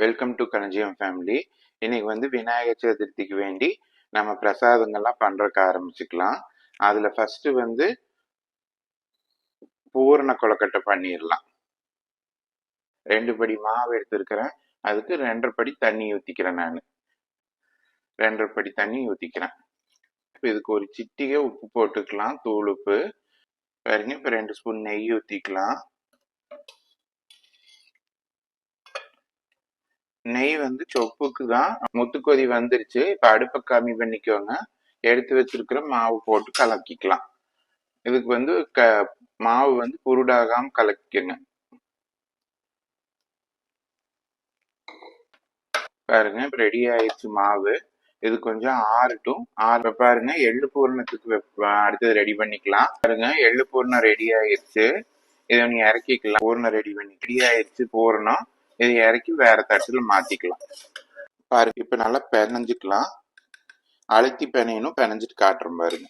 Welcome to களஞ்சியம் family இன்னைக்கு வந்து விநாயகர் சதுர்த்திக்கு வேண்டி நம்ம பிரசாதங்கள்லாம் பண்றதுக்கு ஆரம்பிச்சுக்கலாம். அதுல ஃபர்ஸ்ட் வந்து பூரண கொலக்கட்டை பண்ணிடலாம். ரெண்டு படி மாவு எடுத்துருக்கிறேன். அதுக்கு ரெண்டரை படி தண்ணி ஊத்திக்கிறேன் நான். ரெண்டரை படி தண்ணி ஊத்திக்கிறேன். இப்போ இதுக்கு ஒரு சிட்டிகை உப்பு போட்டுக்கலாம். தூள் உப்பு பாருங்க இப்போ ரெண்டு ஸ்பூன் நெய் ஊத்திக்கலாம். நெய் வந்து சொப்புக்கு தான் முத்துக்கொதி வந்துருச்சு. இப்போ அடுப்பை கம்மி பண்ணிக்கோங்க. எடுத்து வச்சிருக்கிற மாவு போட்டு கலக்கிக்கலாம். இதுக்கு வந்து க மாவு வந்து புருடாகாம கலக்கிக்கங்க. பாருங்க இப்போ ரெடி ஆயிடுச்சு மாவு. இது கொஞ்சம் ஆறட்டும். ஆற பாருங்க எள்ளு பூரணத்துக்கு அடுத்தது ரெடி பண்ணிக்கலாம். பாருங்க எள்ளு பூரணம் ரெடி ஆயிடுச்சு. இதை நீ இறக்கிக்கலாம். பூரணம் ரெடி பண்ணி ரெடி ஆயிடுச்சு பூரணம். இதை இறக்கி வேற தட்டில் மாத்திக்கலாம். பாருங்க இப்ப நல்லா பிணைஞ்சுக்கலாம். அழுத்தி பெனையணும் பெனஞ்சிட்டு காட்டுறோம் பாருங்க.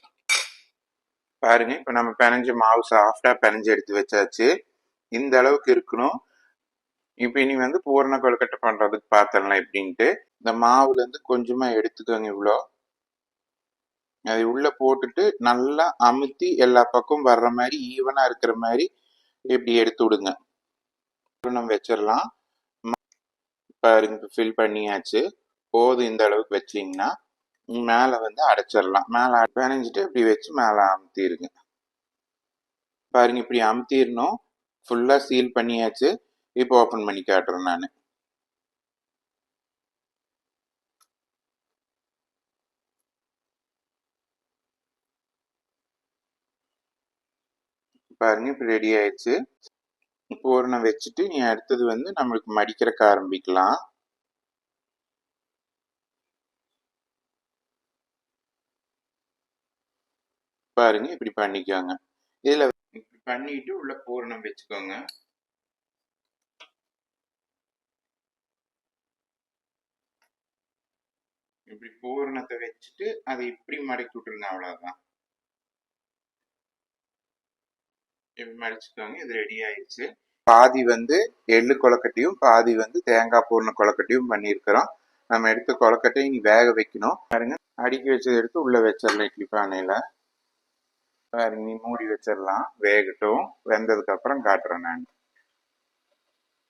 பாருங்க இப்ப நம்ம பெனஞ்ச மாவு சாஃப்டா பெனஞ்சு எடுத்து வச்சாச்சு. இந்த அளவுக்கு இருக்கணும். இப்ப இனி வந்து பூரண கொழுக்கட்டை பண்றதுக்கு பார்த்தலாம் எப்படின்ட்டு. இந்த மாவுல இருந்து கொஞ்சமா எடுத்துக்கோங்க இவ்வளோ அதை உள்ள போட்டுட்டு நல்லா அமுத்தி எல்லா பக்கம் வர்ற மாதிரி ஈவனா இருக்கிற மாதிரி இப்படி எடுத்து விடுங்க. நம்ம வச்சிடலாம் பாருங்க ஃபில் பண்ணியாச்சு. போதும் இந்த அளவுக்கு வச்சிங்கன்னா மேலே வந்து அடைச்சிடலாம். மேலே பிணைஞ்சிட்டு இப்படி வச்சு மேலே அமுத்திடுங்க பாருங்க இப்படி அமுத்திடணும். ஃபுல்லாக சீல் பண்ணியாச்சு. இப்போ ஓப்பன் பண்ணி காட்டுறேன் நான். பாருங்க இப்போ ரெடி ஆயிடுச்சு. பூரணம் வச்சுட்டு நீ அடுத்தது வந்து நம்மளுக்கு மடிக்கிறக்க ஆரம்பிக்கலாம். பாருங்க இப்படி பண்ணிக்கோங்க. இதில் இப்படி பண்ணிட்டு உள்ள பூரணம் வச்சுக்கோங்க. இப்படி பூரணத்தை வச்சுட்டு அதை இப்படி மடக்கி விட்டுருங்க அவ்வளோதான் இப்படி மடிச்சுக்கோங்க. இது ரெடி ஆயிடுச்சு. பாதி வந்து எள்ளு கொலக்கட்டையும் பாதி வந்து தேங்காய் பூர்ண கொலக்கட்டையும் பண்ணியிருக்கிறோம். நம்ம எடுத்த கொலக்கட்டையும் இனி வேக வைக்கணும். பாருங்க. அடுக்கி வச்சதை எடுத்து உள்ளே வச்சிடலாம் இட்லி பானையில். பாருங்க நீ மூடி வச்சிடலாம். வேகட்டும். வெந்ததுக்கப்புறம் காட்டுறேன் நான்.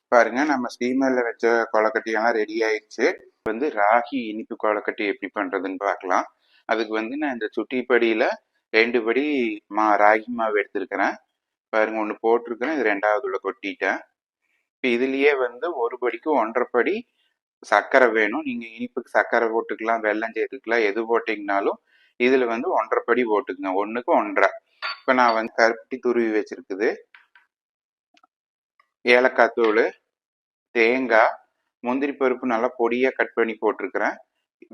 பாருங்க நம்ம ஸ்டீமரில் வச்ச கொலக்கட்டையெல்லாம் ரெடி ஆயிடுச்சு. வந்து ராகி இனிப்பு கொலக்கட்டி எப்படி பண்ணுறதுன்னு பார்க்கலாம். அதுக்கு வந்து நான் இந்த சுட்டிப்படியில ரெண்டு படி மா ராகி மாவு எடுத்திருக்கிறேன். பாருங்க ஒன்று போட்டிருக்கிறேன் இது ரெண்டாவதுல கொட்டிட்டேன். இப்போ இதுலேயே வந்து ஒரு படிக்கு ஒன்றரை படி சர்க்கரை வேணும். நீங்கள் இனிப்புக்கு சர்க்கரை போட்டுக்கலாம் வெள்ளம் சேர்த்துக்கலாம் எது போட்டிங்கனாலும் இதில் வந்து ஒன்றரை படி போட்டுக்கங்க. ஒன்றுக்கு ஒன்றரை. இப்போ நான் வந்து கருப்பட்டி துருவி வச்சுருக்குது. ஏலக்காய் தூள் தேங்காய் முந்திரி பருப்பு நல்லா பொடியாக கட் பண்ணி போட்டிருக்கிறேன்.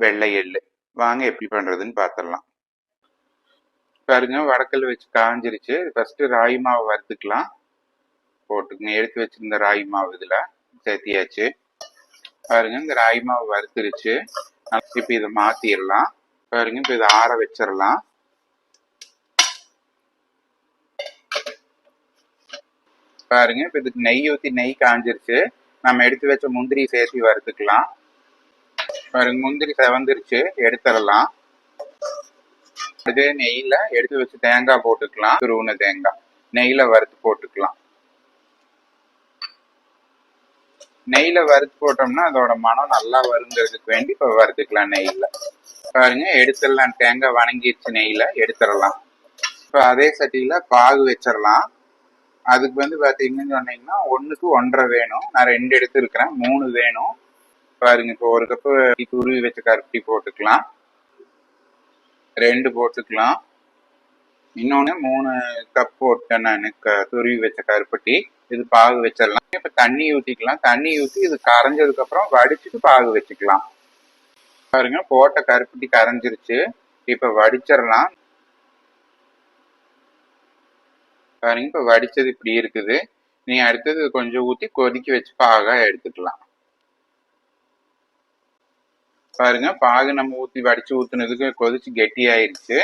வெள்ளை எள்ளு வாங்க எப்படி பண்ணுறதுன்னு பார்த்துடலாம் பாருங்க வடக்கல் வச்சு காஞ்சிருச்சு. ஃபர்ஸ்ட் ராகி மாவு வறுத்துக்கலாம். போட்டுக்கங்க எடுத்து வச்சிருந்த ராகி மாவு இதுல சேர்த்தியாச்சு. பாருங்க இந்த ராகி மாவு வறுத்துருச்சு. இப்போ இதை மாற்றிடலாம் பாருங்க இப்போ இதை ஆற வச்சிடலாம் பாருங்க இப்போ இதுக்கு நெய் ஊற்றி நெய் காஞ்சிருச்சு. நம்ம எடுத்து வச்ச முந்திரி சேர்த்து வறுத்துக்கலாம். பாருங்க முந்திரி செவந்துருச்சு. எடுத்துடலாம் இதே நெய்யில் எடுத்து வச்சு தேங்காய் போட்டுக்கலாம். துருவுன தேங்காய். நெய்யில் வறுத்து போட்டுக்கலாம். நெய்யில் வறுத்து போட்டோம்னா அதோட மனம் நல்லா வருங்கிறதுக்கு வேண்டி இப்ப வறுத்துக்கலாம் நெய்யில். பாருங்க எடுத்துடலாம். தேங்காய் வணங்கிடுச்சு நெய்யில் எடுத்துடலாம். இப்போ அதே சட்டியில பாகு வச்சிடலாம். அதுக்கு வந்து பாத்தீங்கன்னு சொன்னீங்கன்னா ஒண்ணுக்கு ஒன்றரை வேணும். நான் ரெண்டு எடுத்துருக்கிறேன் மூணு வேணும். பாருங்க இப்போ ஒரு கப்பு துருவி வச்சு கருப்பட்டி போட்டுக்கலாம். ரெண்டு போட்டுக்கலாம். இன்னொன்று மூணு கப் போட்டேன் நான் க- துருவி வச்ச கருப்பட்டி. இது பாகு வச்சிடலாம். இப்போ தண்ணி ஊற்றிக்கலாம் தண்ணி ஊற்றி இது கரைஞ்சதுக்கப்புறம் வடிச்சிட்டு பாகு வச்சுக்கலாம். பாருங்க போட்ட கருப்பட்டி கரைஞ்சிருச்சு. இப்போ வடிச்சிடலாம். பாருங்க இப்போ வடித்தது இப்படி இருக்குது. நீ அடுத்தது கொஞ்சம் ஊற்றி கொதிக்க வச்சு பாகாக எடுத்துக்கலாம். பாருங்க பாகு நம்ம ஊத்தி வடிச்சு ஊத்துனதுக்கு கொதிச்சு கெட்டியாயிருச்சு.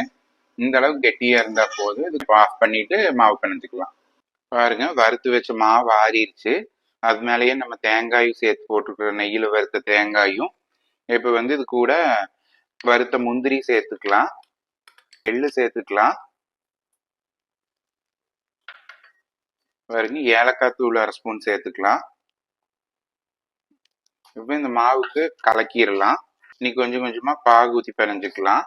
இந்த அளவுக்கு கெட்டியா இருந்தா போதும். இது ஆஃப் பண்ணிட்டு மாவு பிணைஞ்சிக்கலாம். பாருங்க வறுத்து வச்ச மாவு ஆறிடுச்சு அது மேலேயே நம்ம தேங்காயும் சேர்த்து போட்டுருக்கிற நெய்யில் வறுத்த தேங்காயும் இப்போ வந்து இது கூட வறுத்த முந்திரி சேர்த்துக்கலாம். எள்ளு சேர்த்துக்கலாம். பாருங்க ஏலக்காய் தூள் அரை ஸ்பூன் சேர்த்துக்கலாம். இப்போ இந்த மாவுக்கு கலக்கிடலாம். இன்னைக்கு கொஞ்சம் கொஞ்சமா பாகு ஊற்றி பிணைஞ்சுக்கலாம்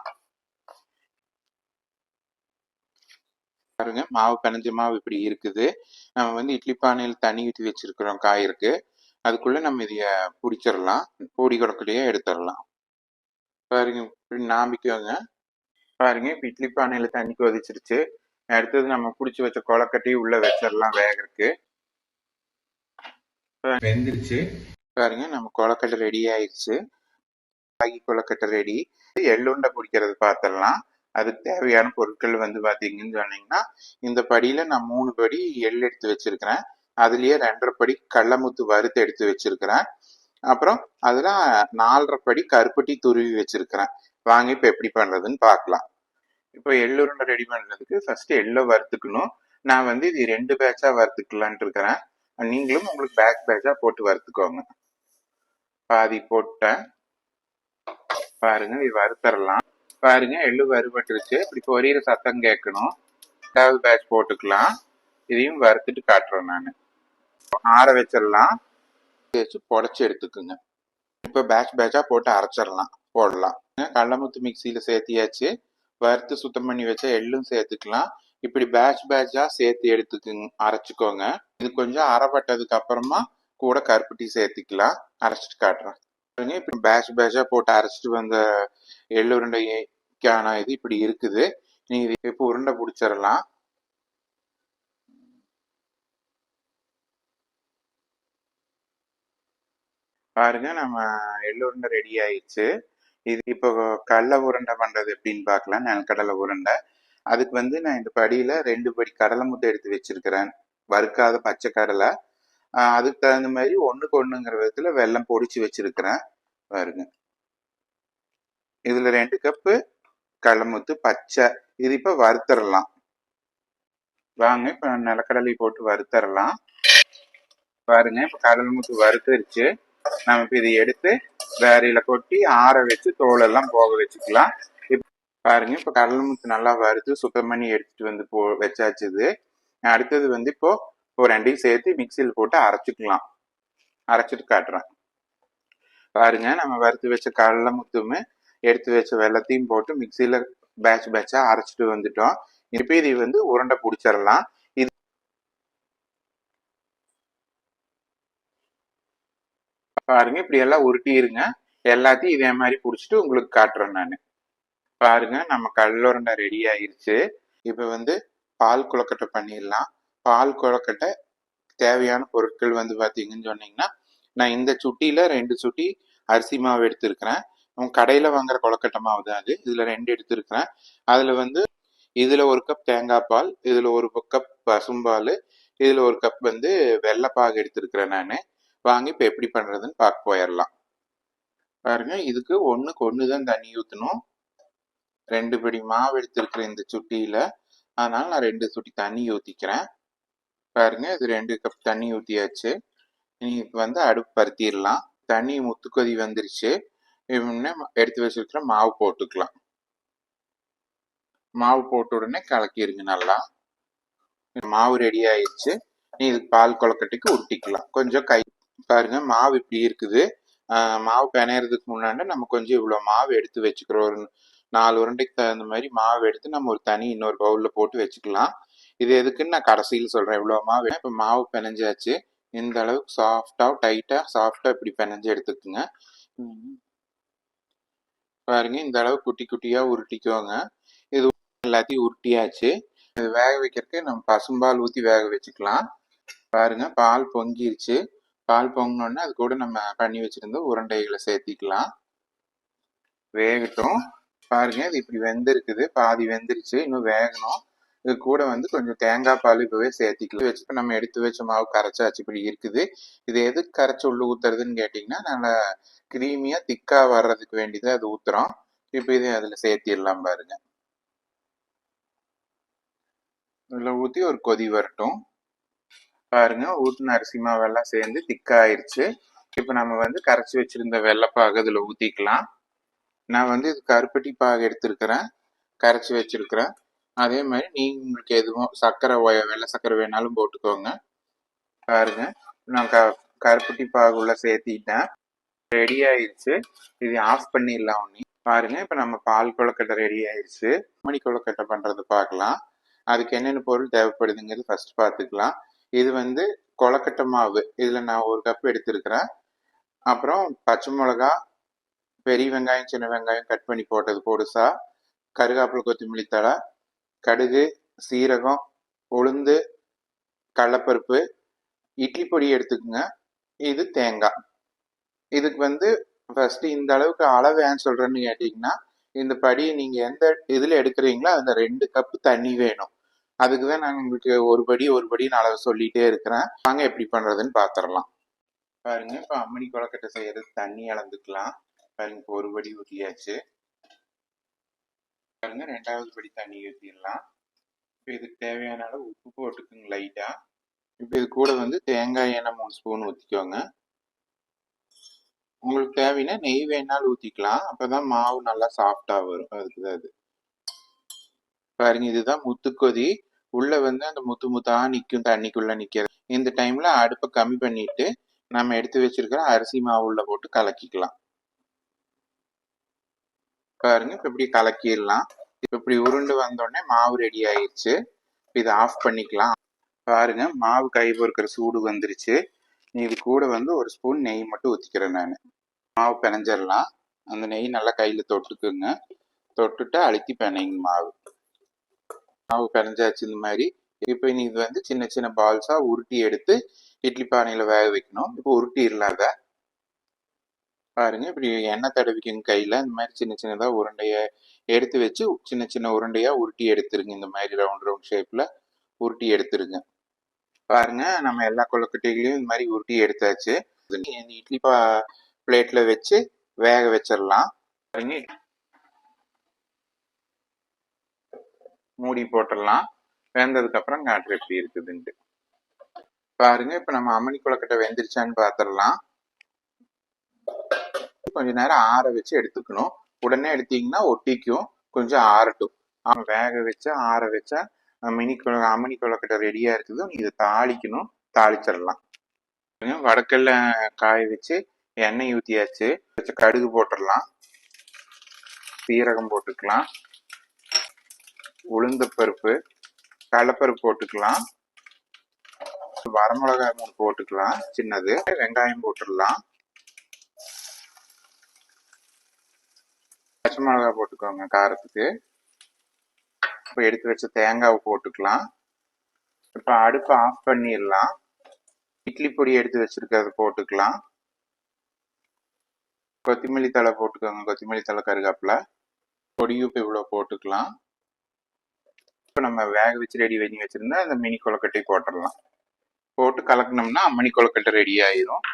பாருங்க மாவு பிணைஞ்ச மாவு இப்படி இருக்குது. நம்ம வந்து இட்லி பானையில் தண்ணி ஊற்றி வச்சிருக்கிறோம் காயிருக்கு. அதுக்குள்ள நம்ம இதைய பிடிச்சிடலாம். பொடி குடக்குள்ளேயே எடுத்துடலாம். பாருங்க இப்படி நாம்பிக்கோங்க. பாருங்க இப்போ இட்லி பானையில தண்ணி கொதிச்சிருச்சு. அடுத்தது நம்ம பிடிச்சி வச்ச கொலக்கட்டையும் உள்ள வச்சிடலாம் வேகறதுக்கு. வெந்துருச்சு. பாருங்க நம்ம கொலக்கட்டை ரெடி ஆயிடுச்சு ராகி கொலக்கட்டை ரெடி எள்ளுண்டை பிடிக்கிறது பார்த்துடலாம் அதுக்கு தேவையான பொருட்கள் வந்து பார்த்தீங்கன்னு சொன்னீங்கன்னா இந்த படியில் நான் மூணு படி எள் எடுத்து வச்சிருக்கிறேன். அதுலேயே ரெண்டரை படி கடலமுத்து வறுத்து எடுத்து வச்சிருக்கிறேன். அப்புறம் அதில் நாலரை படி கருப்பட்டி துருவி வச்சிருக்கிறேன். வாங்க இப்போ எப்படி பண்ணுறதுன்னு பார்க்கலாம். இப்போ எள்ளுருண்டை ரெடி பண்ணுறதுக்கு ஃபஸ்ட்டு எள்ளை வறுத்துக்கணும். நான் வந்து இது ரெண்டு பேட்சாக வறுத்துக்கலான்ட்டு இருக்கிறேன். நீங்களும் உங்களுக்கு பேக் பேட்சாக போட்டு வறுத்துக்கோங்க. பாதி போட்டேன். பாருங்க இது வறுத்தரலாம். பாருங்க எள்ளு வறுபட்டுருச்சு. இப்படி பொரியிற சத்தம் கேட்கணும். ரெண்டாவது பேட்ச் போட்டுக்கலாம். இதையும் வறுத்துட்டு காட்டுறேன் நான். ஆற வச்சிடலாம். வச்சு புடச்சி எடுத்துக்குங்க. இப்போ பேட்ச் பேட்சாக போட்டு அரைச்சிடலாம். போடலாம். கடலமுத்து மிக்சியில் சேர்த்தியாச்சு. வறுத்து சுத்தம் பண்ணி வச்சா எள்ளும் சேர்த்துக்கலாம். இப்படி பேட்ச் பேட்சாக சேர்த்து எடுத்துக்குங்க அரைச்சிக்கோங்க. இது கொஞ்சம் அரைப்பட்டதுக்கு அப்புறமா கூட கருப்பட்டி சேர்த்துக்கலாம். அரைச்சிட்டு காட்டுறேன். இப்போ இப்படி பேட்ச் பேட்சாக போட்டு அரைச்சிட்டு வந்த எள்ளு உருண்டைக்கான இது இப்படி இருக்குது. நீங்கள் இது இப்போ உருண்டை பிடிச்சிடலாம் பாருங்க நம்ம எள்ளு உருண்டை ரெடி ஆயிடுச்சு. இது இப்போ கடலை உருண்டை பண்றது எப்படின்னு பார்க்கலாம். கடலை உருண்டை. அதுக்கு வந்து நான் இந்த படியில ரெண்டு படி கடலை முட்டை எடுத்து வச்சிருக்கிறேன். வறுக்காத பச்சை கடலை. அதுக்கு தகுந்த மாதிரி ஒன்றுக்கு ஒன்றுங்கிற விதத்தில் வெள்ளம் பொடிச்சு வச்சுருக்கிறேன். பாருங்க. இதில் ரெண்டு கப்பு கடலமுத்து பச்சை. இது இப்போ வறுத்தரலாம். வாங்க இப்போ நிலக்கடலை போட்டு வறுத்தரலாம். பாருங்க இப்போ கடல்முத்து வறுத்துருச்சு. நம்ம இப்போ இதை எடுத்து வேறையில கொட்டி ஆற வச்சு தோலெல்லாம் போக வச்சுக்கலாம். இப்ப பாருங்க இப்ப கடல்முத்து நல்லா வறுத்து சுத்தம் பண்ணி எடுத்துட்டு வந்து போ வச்சாச்சுது அடுத்தது வந்து இப்போ இப்போ ரெண்டையும் சேர்த்து மிக்சியில் போட்டு அரைச்சிக்கலாம். அரைச்சிட்டு காட்டுறேன். பாருங்க நம்ம வறுத்து வச்ச கடல முத்துமே எடுத்து வச்ச வெள்ளத்தையும் போட்டு மிக்சியில் பேட்ச் பேட்சாக அரைச்சிட்டு வந்துட்டோம். இப்போ இது வந்து உருண்டை பிடிச்சிடலாம். இது பாருங்க இப்படி எல்லாம் உருட்டிருங்க எல்லாத்தையும் இதே மாதிரி பிடிச்சிட்டு உங்களுக்கு காட்டுறேன் நான். பாருங்க நம்ம கடல உருண்டை ரெடி ஆயிருச்சு. இப்போ வந்து பால் குளக்கட்டை பண்ணிடலாம். பால் கொழுக்கட்டை தேவையான பொருட்கள் வந்து பார்த்தீங்கன்னு சொன்னீங்கன்னா நான் இந்த சுட்டியில் ரெண்டு சுட்டி அரிசி மாவு எடுத்திருக்கிறேன். நம்ம கடையில் வாங்குற கொழுக்கட்டை மாவு தான் அது. இதில் ரெண்டு எடுத்திருக்கிறேன். அதில் வந்து இதில் ஒரு கப் தேங்காய் பால் இதில் ஒரு கப் பசும்பால் இதில் ஒரு கப் வந்து வெள்ளைப்பாகு எடுத்திருக்கிறேன் நான். வாங்கி இப்போ எப்படி பண்ணுறதுன்னு பார்க்க போயிடலாம் பாருங்க இதுக்கு ஒன்றுக்கு ஒன்று தான் தண்ணி ஊற்றணும் ரெண்டு படி மாவு எடுத்திருக்கிறேன் இந்த சுட்டியில். அதனால் நான் ரெண்டு சுட்டி தண்ணி ஊற்றிக்கிறேன் பாருங்க இது ரெண்டு கப் தண்ணி ஊற்றியாச்சு இனி இப்போ வந்து அடுப்பு பருத்திடலாம். தண்ணி முத்துக்கொதி வந்துருச்சு. இன்னும் எடுத்து வச்சிருக்கிற மாவு போட்டுக்கலாம். மாவு போட்ட உடனே கலக்கிருங்க நல்லா. மாவு ரெடி ஆயிடுச்சு நீ இதுக்கு பால் கொலக்கட்டைக்கு உருட்டிக்கலாம். கொஞ்சம் கை பாருங்க மாவு இப்படி இருக்குது. மாவு பிணையறதுக்கு முன்னாடி நம்ம கொஞ்சம் இவ்வளோ மாவு எடுத்து வச்சுக்கிறோம். ஒரு நாலு உருண்டைக்கு தகுந்த மாதிரி மாவு எடுத்து நம்ம ஒரு தனி இன்னொரு பவுலில் போட்டு வச்சுக்கலாம். இது எதுக்குன்னு நான் கடைசியில் சொல்கிறேன் இவ்வளோ மாவு இப்போ மாவு பிணைஞ்சாச்சு. இந்த அளவுக்கு சாஃப்டாக டைட்டாக சாஃப்டாக இப்படி பிணைஞ்சு எடுத்துக்குங்க. பாருங்க இந்த அளவு குட்டி குட்டியாக உருட்டிக்கோங்க. இது எல்லாத்தையும் உருட்டியாச்சு. இது வேக வைக்கிறதுக்கு நம்ம பசும்பால் ஊற்றி வேக வச்சுக்கலாம். பாருங்க பால் பொங்கிருச்சு. பால் பொங்கினோடனே அது கூட நம்ம பண்ணி வச்சிருந்த உருண்டைகளை சேர்த்திக்கலாம். வேகட்டும். பாருங்க இது இப்படி வெந்திருக்குது. பாதி வெந்துருச்சு. இன்னும் வேகணும். இது கூட வந்து கொஞ்சம் தேங்காய் பால் இப்பவே சேர்த்திக்கலாம். வச்சு நம்ம எடுத்து வச்ச மாவு கரைச்சாச்சு இப்படி இருக்குது. இது எதுக்கு கரைச்சி உள்ள ஊத்துறதுன்னு கேட்டிங்கன்னா நல்லா கிரீமியா திக்கா வர்றதுக்கு வேண்டியது அது ஊத்துறோம். இப்போ இதை அதுல சேர்த்திடலாம் பாருங்க. இதில் ஊற்றி ஒரு கொதி வரட்டும். பாருங்க ஊற்றின அரிசி மாவெல்லாம் சேர்ந்து திக்காயிருச்சு இப்போ நம்ம வந்து கரைச்சி வச்சிருந்த வெள்ளைப்பாகு இதில் ஊற்றிக்கலாம் நான் வந்து இது கருப்பட்டி பாகு எடுத்திருக்கிறேன். கரைச்சி வச்சிருக்கிறேன். அதே மாதிரி நீங்க உங்களுக்கு எதுவும் சர்க்கரை வெள்ளை சர்க்கரை வேணாலும் போட்டுக்கோங்க. பாருங்க நான் க கருப்பட்டி பாகு சேர்த்திட்டேன். ரெடி ஆயிடுச்சு இது ஆஃப் பண்ணிடலாம் ஒண்ணு பாருங்க இப்ப நம்ம பால் கொழுக்கட்டை ரெடி ஆயிடுச்சு மணி கொழுக்கட்டை பண்றது பார்க்கலாம். அதுக்கு என்னென்ன பொருள் தேவைப்படுதுங்கிறது ஃபர்ஸ்ட் பார்த்துக்கலாம். இது வந்து கொழுக்கட்டை மாவு. இதுல நான் ஒரு கப் எடுத்திருக்கிறேன். அப்புறம் பச்சை மிளகா பெரிய வெங்காயம் சின்ன வெங்காயம் கட் பண்ணி போட்டது பொடுசா. கருகாப்பில் கொத்தமல்லி தழை கடுகு சீரகம் உளுந்து கடலப்பருப்பு இட்லி பொடி எடுத்துக்கோங்க. இது தேங்காய். இதுக்கு வந்து ஃபஸ்ட்டு இந்த அளவுக்கு அளவு ஏன் சொல்கிறேன்னு கேட்டிங்கன்னா இந்த படி நீங்கள் எந்த இதில் எடுக்கிறீங்களோ அந்த ரெண்டு கப்பு தண்ணி வேணும். அதுக்கு தான் நான் உங்களுக்கு ஒரு படி ஒரு படின்னு அளவு சொல்லிகிட்டே இருக்கிறேன். வாங்க எப்படி பண்ணுறதுன்னு பார்த்துடலாம் பாருங்க இப்போ அம்மணி கொழக்கட்டை செய்கிறது தண்ணி அளந்துக்கலாம். பாருங்க இப்போ ஒரு படி ஊற்றியாச்சு பாருங்க. ரெண்டாவது படி தண்ணி ஊற்றிடலாம் இப்போ இதுக்கு தேவையான அளவு உப்பு போட்டுக்குங்க லைட்டாக இப்போ இது கூட வந்து தேங்காய் எண்ணெய் மூணு ஸ்பூன் ஊற்றிக்கோங்க உங்களுக்கு தேவைன்னா நெய் வேணாலும் ஊற்றிக்கலாம் அப்போ தான் மாவு நல்லா சாஃப்டாக வரும். அதுக்கு தான் அது பாருங்க இதுதான் முத்துக்கொதி உள்ளே வந்து அந்த முத்து முத்தாக நிற்கும் தண்ணிக்குள்ளே நிற்கிறது இந்த டைமில் அடுப்பை கம்மி பண்ணிட்டு நம்ம எடுத்து வச்சிருக்கிற அரிசி மாவு உள்ளே போட்டு கலக்கிக்கலாம். பாருங்க. இப்போ இப்படி கலக்கிடலாம். இப்போ இப்படி உருண்டு வந்தோடனே மாவு ரெடி ஆயிடுச்சு இதை ஆஃப் பண்ணிக்கலாம். பாருங்க. மாவு கை பொறுக்கிற சூடு வந்துருச்சு. இது கூட வந்து ஒரு ஸ்பூன் நெய் மட்டும் ஊற்றிக்கிறேன் நான். மாவு பிணைஞ்சிடலாம் அந்த நெய் நல்லா கையில் தொட்டுக்குங்க. தொட்டுட்டு அழுத்தி பிணைங்க மாவு. மாவு பிணைஞ்சாச்சு இந்த மாதிரி. இப்போ நீ இது வந்து சின்ன சின்ன பால்ஸாக உருட்டி எடுத்து இட்லி பானையில் வேக வைக்கணும். இப்போ உருட்டிடலாம் அதை பாருங்க. இப்படி எண்ணெய் தடவிக்குங்க கையில் இந்த மாதிரி சின்ன சின்னதாக உருண்டையை எடுத்து வச்சு சின்ன சின்ன உருண்டையாக உருட்டி எடுத்துருங்க. இந்த மாதிரி ரவுண்ட் ரவுண்ட் ஷேப்பில் உருட்டி எடுத்துருங்க. பாருங்க நம்ம எல்லா கொழுக்கட்டைகளையும் இந்த மாதிரி உருட்டி எடுத்தாச்சு. இந்த இட்லி பா பிளேட்டில் வச்சு வேக வச்சிடலாம். பாருங்க. மூடி போட்டுடலாம். வெந்ததுக்கப்புறம் காற்று எப்படி இருக்குதுன்ட்டு. பாருங்க இப்போ நம்ம அம்மணி கொழுக்கட்டை வெந்துருச்சான்னு பார்த்துடலாம் கொஞ்ச நேரம் ஆற வச்சு எடுத்துக்கணும். உடனே எடுத்தீங்கன்னா ஒட்டிக்கும். கொஞ்சம் ஆறட்டும். வேக வச்சா ஆற வச்சா மினி குழ அம்மணி கொழுக்கட்டை ரெடியா இருக்குது. இதை தாளிக்கணும். தாளிச்சிடலாம். வடக்கல்ல காய வச்சு எண்ணெய் ஊற்றியாச்சு வச்சு கடுகு போட்டுடலாம். சீரகம் போட்டுக்கலாம். உளுந்த பருப்பு கடலப்பருப்பு போட்டுக்கலாம். வரமிளகாய் மூணு போட்டுக்கலாம். சின்னது. வெங்காயம் போட்டுடலாம். பச்சை மிளகாய் போட்டுக்கோங்க காரத்துக்கு. இப்போ எடுத்து வச்ச தேங்காவை போட்டுக்கலாம். இப்போ அடுப்பை ஆஃப் பண்ணிடலாம். இட்லி பொடி எடுத்து வச்சிருக்கிறத போட்டுக்கலாம். கொத்தமல்லி தழை போட்டுக்கோங்க கொத்தமல்லி தழை கருகாப்புல. பொடியுப்பு இவ்வளோ போட்டுக்கலாம். இப்போ நம்ம வேக வச்சு ரெடி பண்ணி வச்சுருந்தா அந்த மினி கொழுக்கட்டை போட்டுடலாம். போட்டு கலக்கினோம்னா அம்மணி கொழுக்கட்டை ரெடி ஆயிரும்.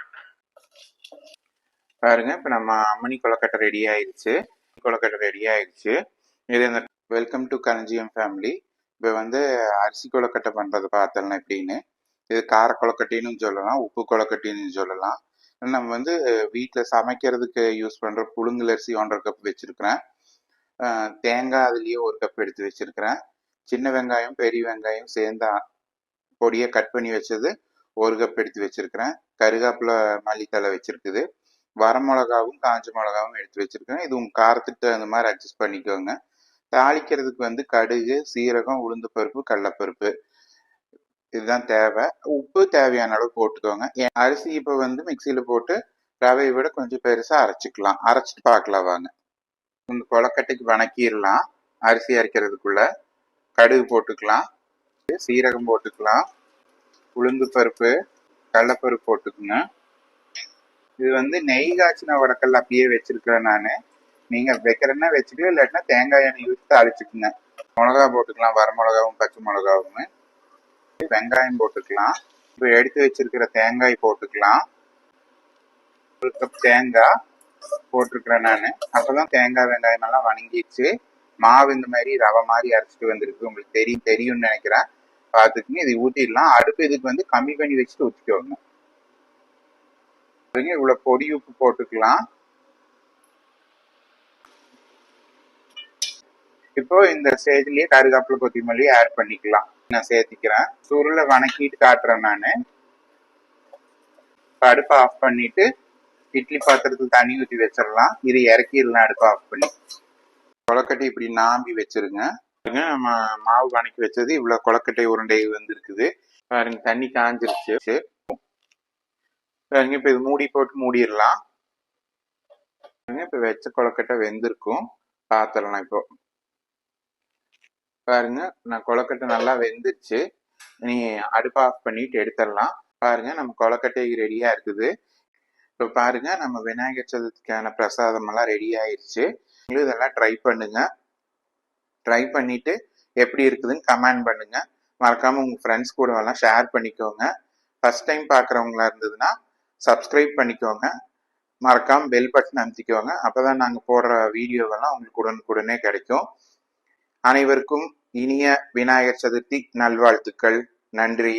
பாருங்க இப்போ நம்ம அம்மணி கொழுக்கட்டை ரெடி ஆயிடுச்சு கொழுக்கட்டை ரெடி ஆயிடுச்சு. இது இந்த வெல்கம் டு கரஞ்சியம் ஃபேமிலி இப்போ வந்து அரிசி கொழுக்கட்டை பண்ணுறது பார்த்தலாம் எப்படின்னு இது கார கொழுக்கட்டைன்னு சொல்லலாம் உப்பு கொழுக்கட்டைன்னு சொல்லலாம். நம்ம வந்து வீட்டில் சமைக்கிறதுக்கு யூஸ் பண்ணுற புழுங்கல் அரிசி ஒன்றரை கப் வச்சுருக்கிறேன். தேங்காய் அதுலேயே ஒரு கப் எடுத்து வச்சுருக்கிறேன். சின்ன வெங்காயம் பெரிய வெங்காயம் சேர்ந்து பொடியை கட் பண்ணி வச்சது ஒரு கப் எடுத்து வச்சுருக்கிறேன். கருகாப்பில் மல்லித்தலை வச்சுருக்குது. வரமிளகாவும் காஞ்ச மிளகாவும் எடுத்து வச்சிருக்கேன். இது உங்கள் காரத்துக்கு அந்த மாதிரி அட்ஜஸ்ட் பண்ணிக்கோங்க. தாளிக்கிறதுக்கு வந்து கடுகு சீரகம் உளுந்து பருப்பு கடலப்பருப்பு. இதுதான் தேவை. உப்பு தேவையான அளவு போட்டுக்கோங்க. என் அரிசி இப்போ வந்து மிக்சியில் போட்டு ரவையை விட கொஞ்சம் பெருசாக அரைச்சிக்கலாம். அரைச்சிட்டு பார்க்கலாம் வாங்க. இந்த கொலக்கட்டைக்கு வணக்கிடலாம். அரிசி அரைக்கிறதுக்குள்ள கடுகு போட்டுக்கலாம். சீரகம் போட்டுக்கலாம். உளுந்து பருப்பு கடலப்பருப்பு போட்டுக்கோங்க. இது வந்து நெய் காய்ச்சின வடக்கல் அப்படியே வச்சிருக்கிறேன் நான். நீங்க வைக்கிறேன்னா வச்சுட்டு இல்லாட்டினா தேங்காய் எண்ணெய் ஊற்றி அழிச்சுக்குங்க மிளகா போட்டுக்கலாம் வரமிளகாவும் பச்சை மிளகாவும். வெங்காயம் போட்டுக்கலாம். இப்போ எடுத்து வச்சிருக்கிற தேங்காய் போட்டுக்கலாம். ஒரு கப் தேங்காய் போட்டிருக்கிறேன் நான். அப்போதான் தேங்காய் வெங்காயம் எல்லாம் வணங்கிடுச்சு. மாவு இந்த மாதிரி ரவை மாதிரி அரைச்சிட்டு வந்திருக்கு. உங்களுக்கு தெரியும் தெரியும்னு நினைக்கிறேன். பார்த்துக்குங்க இதை ஊற்றிடலாம் அடுப்பு இதுக்கு வந்து கம்மி பண்ணி வச்சுட்டு ஊற்றிக்கோங்க பாருங்க, இவ்வளோ பொடி உப்பு போட்டுக்கலாம். இப்போ இந்த ஸ்டேஜ்லயே கருகாப்புல கொத்திமல்லி ஆட் பண்ணிக்கலாம். நான் சேர்த்திக்கிறேன். சுருளை வணக்கிட்டு காட்டுறேன் நான். அடுப்பை ஆஃப் பண்ணிட்டு இட்லி பாத்திரத்துக்கு தண்ணி ஊற்றி வச்சிடலாம். இது இறக்கிடலாம் அடுப்பை ஆஃப் பண்ணி. கொலக்கட்டை இப்படி நாம்பி வச்சிருங்க. நம்ம மாவு வணக்கி வச்சது இவ்வளோ கொலக்கட்டை உருண்டை வந்துருக்குது. பாருங்க தண்ணி காஞ்சிருச்சு. பாருங்க இப்போ இது மூடி போட்டு மூடிடலாம். பாருங்க வச்ச கொலக்கட்டை வெந்திருக்கும். பாத்திரலாம் இப்போ. பாருங்க நான் கொலக்கட்டை நல்லா வெந்துருச்சு. நீ அடுப்பை ஆஃப் பண்ணிட்டு எடுத்துடலாம். பாருங்க நம்ம கொலக்கட்டை ரெடியா இருக்குது. இப்போ பாருங்க நம்ம விநாயகர் சதுர்த்திக்கான பிரசாதம் எல்லாம் ரெடி ஆயிடுச்சு நீங்களும் இதெல்லாம் ட்ரை பண்ணுங்க. ட்ரை பண்ணிட்டு எப்படி இருக்குதுன்னு கமெண்ட் பண்ணுங்க. மறக்காம உங்க ஃப்ரெண்ட்ஸ் கூட எல்லாம் ஷேர் பண்ணிக்கோங்க. ஃபர்ஸ்ட் டைம் பார்க்குறவங்களா இருந்ததுன்னா சப்ஸ்கிரைப் பண்ணிக்கோங்க. மறக்காம பெல் பட்டன் அமுத்திக்கோங்க. அப்பதான் நாங்கள் போடுற வீடியோவெல்லாம் உங்களுக்கு உடனுக்குடனே கிடைக்கும். அனைவருக்கும் இனிய விநாயகர் சதுர்த்தி. நல்வாழ்த்துக்கள். நன்றி.